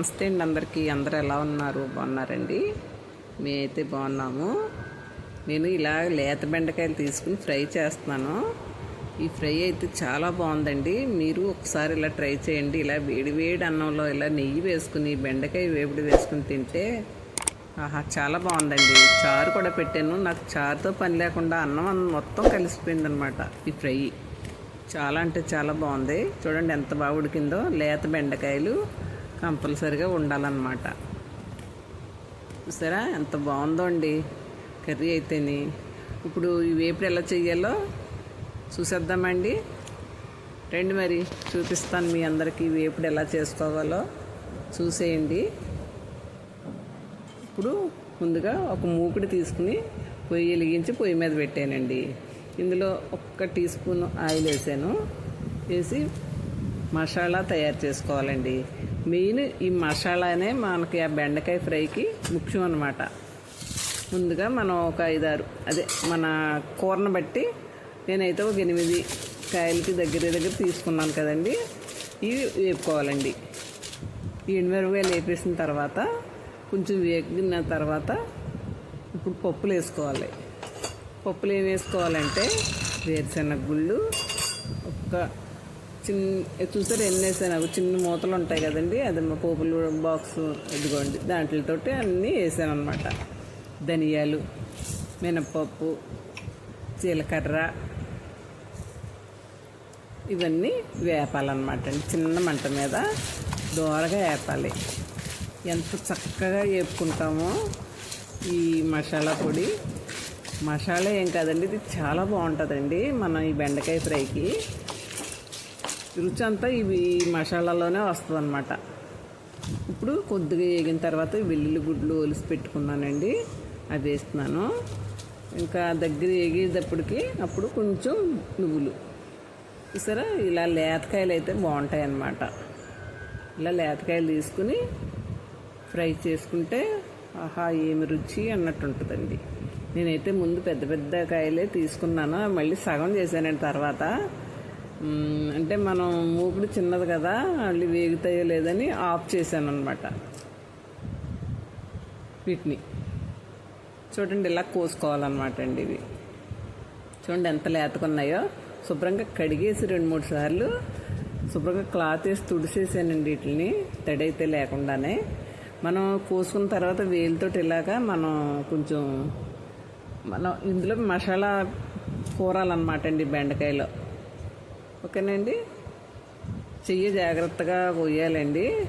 నమస్తే అండి అందరికీ. అందరు ఎలా ఉన్నారు? బాగున్నారండి? మేమైతే బాగున్నాము. నేను ఇలా లేత బెండకాయలు తీసుకుని ఫ్రై చేస్తున్నాను. ఈ ఫ్రై అయితే చాలా బాగుందండి. మీరు ఒకసారి ఇలా ట్రై చేయండి. ఇలా వేడి వేడి అన్నంలో ఇలా నెయ్యి వేసుకుని బెండకాయ వేపుడు వేసుకుని తింటే ఆహా చాలా బాగుందండి. చారు కూడా పెట్టాను. నాకు చారుతో పని లేకుండా అన్నం అన్నం మొత్తం కలిసిపోయింది అనమాట ఈ ఫ్రై. చాలా అంటే చాలా బాగుంది. చూడండి ఎంత బాగా ఉడికిందో. లేత బెండకాయలు కంపల్సరిగా ఉండాలన్నమాట. చూసారా? ఎంత బాగుందో అండి. కర్రీ అయితేని. ఇప్పుడు ఈ వేపుడు ఎలా చెయ్యాలో చూసేద్దామండి. రండి మరి చూపిస్తాను మీ అందరికీ వేపుడు ఎలా చేసుకోవాలో. చూసేయండి. ఇప్పుడు ముందుగా ఒక మూకుడు తీసుకుని పొయ్యి వెలిగించి పొయ్యి మీద పెట్టానండి. ఇందులో ఒక్క టీ స్పూన్ ఆయిల్ వేసాను. వేసి మసాలా తయారు చేసుకోవాలండి. మెయిన్ ఈ మసాలానే మనకి ఆ బెండకాయ ఫ్రైకి ముఖ్యం అనమాట ముందుగా మనం ఒక ఐదారు అదే మన కూరను బట్టి నేనైతే ఒక ఎనిమిది కాయలకి దగ్గర దగ్గర తీసుకున్నాను కదండి. ఇవి వేపుకోవాలండి. ఈ ఎండుమిరపకాయలు వేపేసిన తర్వాత కొంచెం వేగిన తర్వాత ఇప్పుడు పప్పులు వేసుకోవాలి. పప్పులు ఏం వేసుకోవాలంటే వేరుశెనగ గుళ్ళు ఒక చిన్న చూసారు ఎన్ని వేసాను. అవి చిన్న మూతలు ఉంటాయి కదండి. అది మా పోపులు బాక్స్ ఇదిగోండి. దాంట్లతోటి అన్నీ వేసాను అనమాట ధనియాలు మినప్పప్పు జీలకర్ర ఇవన్నీ వేపాలన్నమాట అండి. చిన్న మంట మీద దోరగా వేపాలి. ఎంత చక్కగా వేపుకుంటామో ఈ మసాలా పొడి. మసాలా ఏం కాదండి ఇది చాలా బాగుంటుందండి. మన ఈ బెండకాయ ఫ్రైకి రుచి అంతా ఇవి మసాలాలోనే వస్తుంది ఇప్పుడు కొద్దిగా వేగిన తర్వాత వెల్లుల్లి గుడ్లు ఒలిసి పెట్టుకున్నానండి. అది వేస్తున్నాను. ఇంకా దగ్గర వేగేటప్పటికి అప్పుడు కొంచెం నువ్వులు. సరే ఇలా లేతకాయలు అయితే బాగుంటాయి అన్నమాట ఇలా లేతకాయలు తీసుకుని ఫ్రై చేసుకుంటే ఆహా ఏమి రుచి అన్నట్టు ఉంటుందండి. నేనైతే ముందు పెద్ద పెద్ద కాయలే తీసుకున్నాను. మళ్ళీ సగం చేశానండి తర్వాత. అంటే మనం మూపుడు చిన్నది కదా మళ్ళీ వేగుతాయో లేదని ఆఫ్ చేశాను అనమాట వీటిని. చూడండి ఇలా కోసుకోవాలన్నమాట అండి ఇవి. చూడండి ఎంత లేతకున్నాయో. శుభ్రంగా కడిగేసి రెండు మూడు సార్లు శుభ్రంగా క్లాత్ వేసి తుడిసేసానండి వీటిని. తడైతే లేకుండానే. మనం కోసుకున్న తర్వాత వేలుతోటి ఇలాగా మనం కొంచెం మనం ఇందులో మసాలా కూరాలన్నమాట అండి బెండకాయలో. ఓకేనండి? చెయ్యి జాగ్రత్తగా కొయ్యాలండి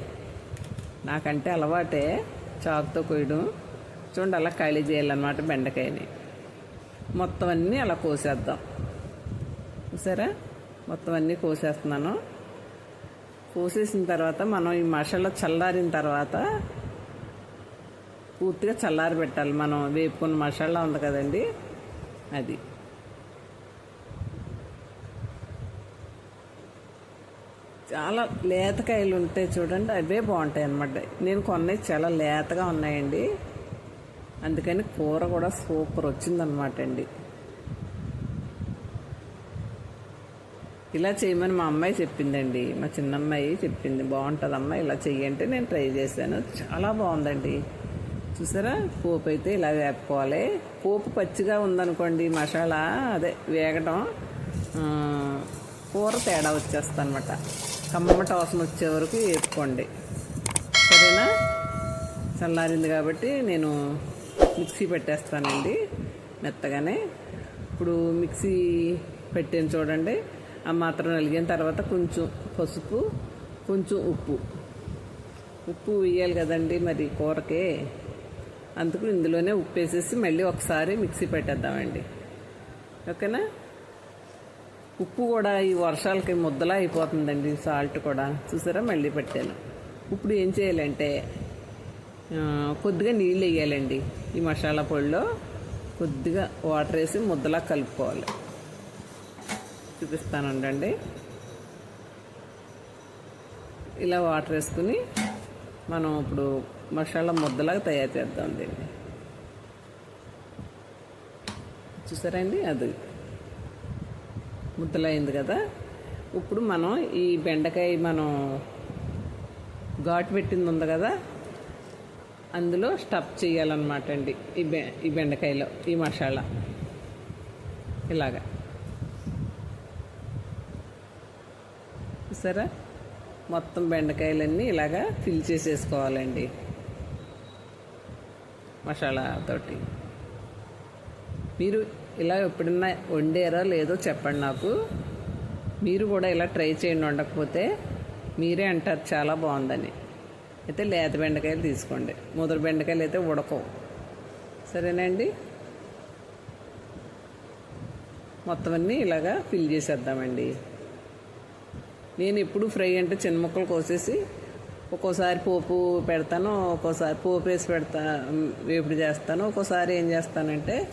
నాకంటే అలవాటే చాకుతో కొయ్యడం. చూడండి అలా ఖాళీ చేయాలన్నమాట బెండకాయని. మొత్తం అన్నీ అలా కోసేద్దాం. చూసారా? మొత్తం అన్నీ కోసేస్తున్నాను. కోసేసిన తర్వాత మనం ఈ మసాలా చల్లారిన తర్వాత పూర్తిగా చల్లారి పెట్టాలి మనం వేపుకున్న మసాలా ఉంది కదండి అది. చాలా లేతకాయలు ఉంటాయి చూడండి అవే బాగుంటాయి అన్నమాట. నేను కొన్నవి చాలా లేతగా ఉన్నాయండి. అందుకని కూర కూడా సూపర్ వచ్చిందనమాట అండి. ఇలా చేయమని మా అమ్మాయి చెప్పిందండి. మా చిన్నమ్మాయి చెప్పింది బాగుంటుందమ్మా ఇలా చెయ్యంటే నేను ట్రై చేశాను. చాలా బాగుందండి. చూసారా? పోపు అయితే ఇలా వేపుకోవాలి. పోపు పచ్చిగా ఉందనుకోండి మసాలా అదే వేగటం కూర తేడా వచ్చేస్తుంది అనమాట కమ్మట వాసన వచ్చే వరకు వేపుకోండి. సరేనా? చల్లారింది కాబట్టి నేను మిక్సీ పెట్టేస్తానండి మెత్తగానే. ఇప్పుడు మిక్సీ పెట్టాను చూడండి. ఆ మాత్రం నలిగిన తర్వాత కొంచెం పసుపు కొంచెం ఉప్పు. ఉప్పు వేయాలి కదండి మరి కూరకే. అందుకు ఇందులోనే ఉప్పు వేసేసి మళ్ళీ ఒకసారి మిక్సీ పెట్టేద్దామండి. ఓకేనా? ఉప్పు కూడా ఈ వర్షాలకి ముద్దలా అయిపోతుందండి సాల్ట్ కూడా. చూసారా? మళ్ళీ పెట్టాను. ఇప్పుడు ఏం చేయాలంటే కొద్దిగా నీళ్ళు వేయాలండి ఈ మసాలా పొడిలో. కొద్దిగా వాటర్ వేసి ముద్దలా కలుపుకోవాలి. చూపిస్తాను ఉండండి. ఇలా వాటర్ వేసుకుని మనం ఇప్పుడు మసాలా ముద్దలాగా తయారు చేద్దాం దీన్ని చూసారండి అది. ముద్దలైంది కదా. ఇప్పుడు మనం ఈ బెండకాయ మనం ఘాటు పెట్టింది ఉంది కదా. అందులో స్టఫ్ చేయాలన్నమాట అండి ఈ బె ఈ బెండకాయలో ఈ మసాలా. ఇలాగా. చూసారా? మొత్తం బెండకాయలన్నీ ఇలాగా ఫిల్ చేసేసుకోవాలండి. మసాలా తోటి. మీరు ఇలా ఎప్పుడన్నా వండారో లేదో చెప్పండి నాకు. మీరు కూడా ఇలా ట్రై చేయండి వండకపోతే మీరే అంటారు చాలా బాగుందని. అయితే లేత బెండకాయలు తీసుకోండి. ముదర బెండకాయలు అయితే ఉడకవు. సరేనండి? మొత్తం అన్నీ ఇలాగా ఫిల్ చేసేద్దామండి. నేను ఎప్పుడు ఫ్రై అంటే చిన్న ముక్కలు కోసేసి ఒక్కోసారి పోపు పెడతాను ఒక్కోసారి పోపు వేసి పెడతా వేపుడు చేస్తాను ఒక్కోసారి ఏం చేస్తానంటే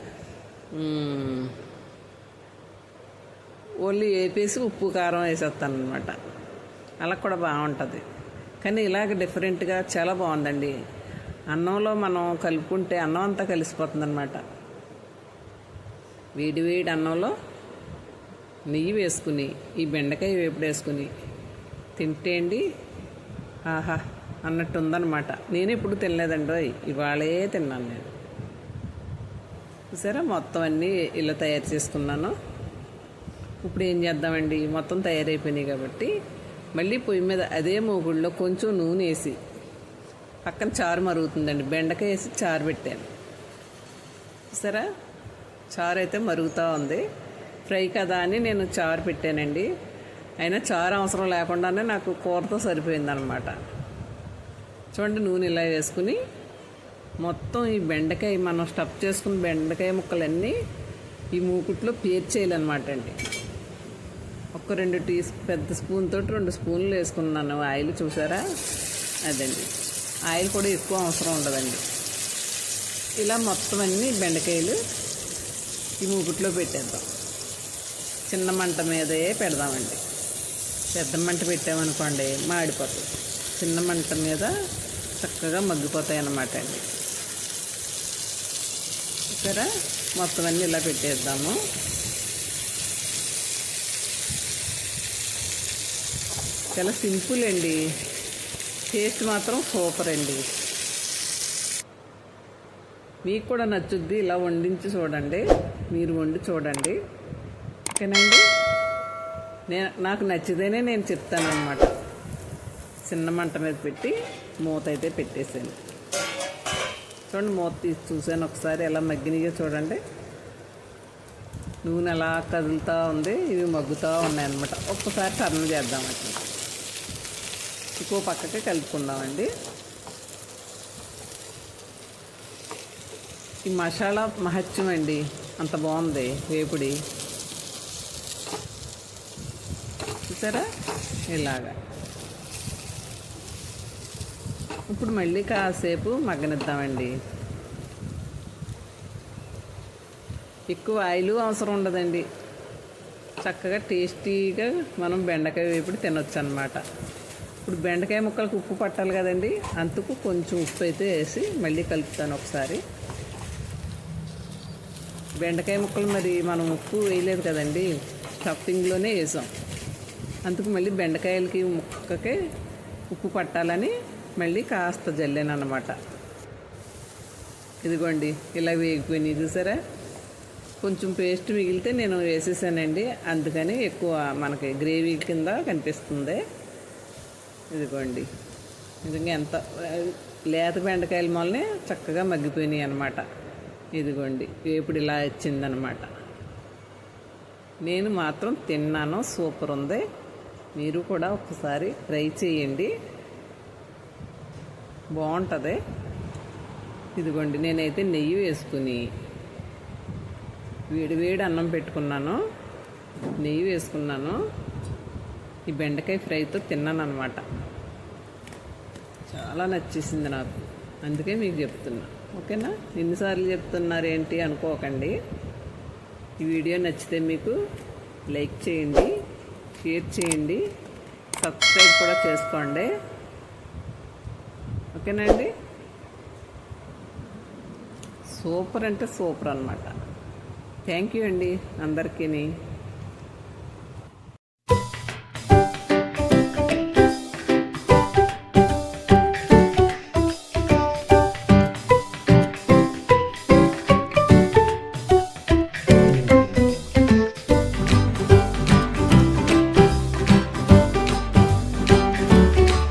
ఓన్లీ వేపేసి ఉప్పు కారం వేసేస్తాను అనమాట అలా కూడా బాగుంటుంది. కానీ ఇలాగ డిఫరెంట్గా చాలా బాగుందండి. అన్నంలో మనం కలుపుకుంటే అన్నం అంతా కలిసిపోతుంది అనమాట వేడి వేడి అన్నంలో నెయ్యి వేసుకుని ఈ బెండకాయ వేపుడు వేసుకుని తింటే అండి ఆహా అన్నట్టు ఉందన్నమాట. నేను ఎప్పుడు తినలేదండి ఇవాళే తిన్నాను నేను. చూసారా? మొత్తం అన్నీ ఇలా తయారు చేసుకున్నాను. ఇప్పుడు ఏం చేద్దామండి? మొత్తం తయారైపోయినాయి కాబట్టి మళ్ళీ పొయ్యి మీద అదే మూగుళ్ళలో కొంచెం నూనె వేసి పక్కన చారు మరుగుతుందండి. బెండకాయ వేసి చారు పెట్టాను. చూసారా? చారు అయితే మరుగుతూ ఉంది. ఫ్రై కదా అని నేను చారు పెట్టానండి. అయినా చారు అవసరం లేకుండానే నాకు కూరతో సరిపోయిందనమాట. చూడండి నూనె ఇలా వేసుకుని మొత్తం ఈ బెండకాయ మనం స్టఫ్ చేసుకున్న బెండకాయ ముక్కలన్నీ ఈ మూకుట్లో పేర్చేయాలన్నమాట అండి. ఒక రెండు టీ పెద్ద స్పూన్ తోటి రెండు స్పూన్లు వేసుకున్నాను. ఆయిల్ చూసారా? అదండి. ఆయిల్ కూడా ఎక్కువ అవసరం ఉండదండి. ఇలా మొత్తం అన్ని బెండకాయలు ఈ మూకుట్లో పెట్టేద్దాం. చిన్న మంట మీదే పెడదామండి. పెద్ద మంట పెట్టామనుకోండి మాడిపోతుంది చిన్న మంట మీద చక్కగా మగ్గిపోతాయి అన్నమాట అండి. సరే మొత్తం అన్నీ ఇలా పెట్టేద్దాము. చాలా సింపుల్ అండి. టేస్ట్ మాత్రం సూపర్ అండి. మీకు కూడా నచ్చుద్ది ఇలా వండించి చూడండి. మీరు వండి చూడండి. ఓకేనండి? నేను నాకు నచ్చితేనే నేను చెప్తానమాట చిన్న మంట మీద పెట్టి మూత అయితే పెట్టేసాను చూడండి మూత తీసి చూసాను ఒకసారి ఎలా మగ్గినాయో చూడండి. నూనె ఎలా కదులుతూ ఉంది ఇవి మగ్గుతూ ఉన్నాయన్నమాట. ఒక్కసారి టర్న్ చేద్దామండి ఇంకో పక్కకి కలుపుకుందామండి. ఈ మసాలా మహత్యం అండి అంత బాగుంది వేపుడి. చూసారా? ఇలాగా. ఇప్పుడు మళ్ళీ కాసేపు మగ్గనిద్దామండి. ఎక్కువ ఆయిల్ అవసరం ఉండదండి. చక్కగా టేస్టీగా మనం బెండకాయ వేపుడు తినొచ్చు అనమాట ఇప్పుడు బెండకాయ ముక్కలకు ఉప్పు పట్టాలి కదండి. అందుకు కొంచెం ఉప్పు అయితే వేసి మళ్ళీ కలుపుతాను ఒకసారి. బెండకాయ ముక్కలు మరి మనం ఉప్పు వేయలేదు కదండి. స్టఫింగ్లోనే వేసాం. అందుకు మళ్ళీ బెండకాయలకి ముక్కకి ఉప్పు పట్టాలని మళ్ళీ కాస్త జల్లాను అనమాట ఇదిగోండి ఇలా వేగిపోయినాయి చూసారా? కొంచెం పేస్ట్ మిగిలితే నేను వేసేసానండి. అందుకని ఎక్కువ మనకి గ్రేవీ కింద కనిపిస్తుంది. ఇదిగోండి నిజంగా ఎంత లేత బెండకాయల మొలనే చక్కగా మగ్గిపోయినాయి అనమాట ఇదిగోండి వేపుడు ఇలా వచ్చిందనమాట నేను మాత్రం తిన్నాను సూపర్ ఉంది. మీరు కూడా ఒకసారి ట్రై చేయండి. బాగుంటుంది. ఇదిగోండి నేనైతే నెయ్యి వేసుకుని వేడి వేడి అన్నం పెట్టుకున్నాను. నెయ్యి వేసుకున్నాను. ఈ బెండకాయ ఫ్రైతో తిన్నాను అనమాట చాలా నచ్చేసింది నాకు. అందుకే మీకు చెప్తున్నా. ఓకేనా? ఎన్నిసార్లు చెప్తున్నారు ఏంటి అనుకోకండి. ఈ వీడియో నచ్చితే మీకు లైక్ చేయండి షేర్ చేయండి సబ్స్క్రైబ్ కూడా చేసుకోండి. ఓకేనండి? సూపర్ అంటే సూపర్ అనమాట థ్యాంక్ యూ అండి అందరికీ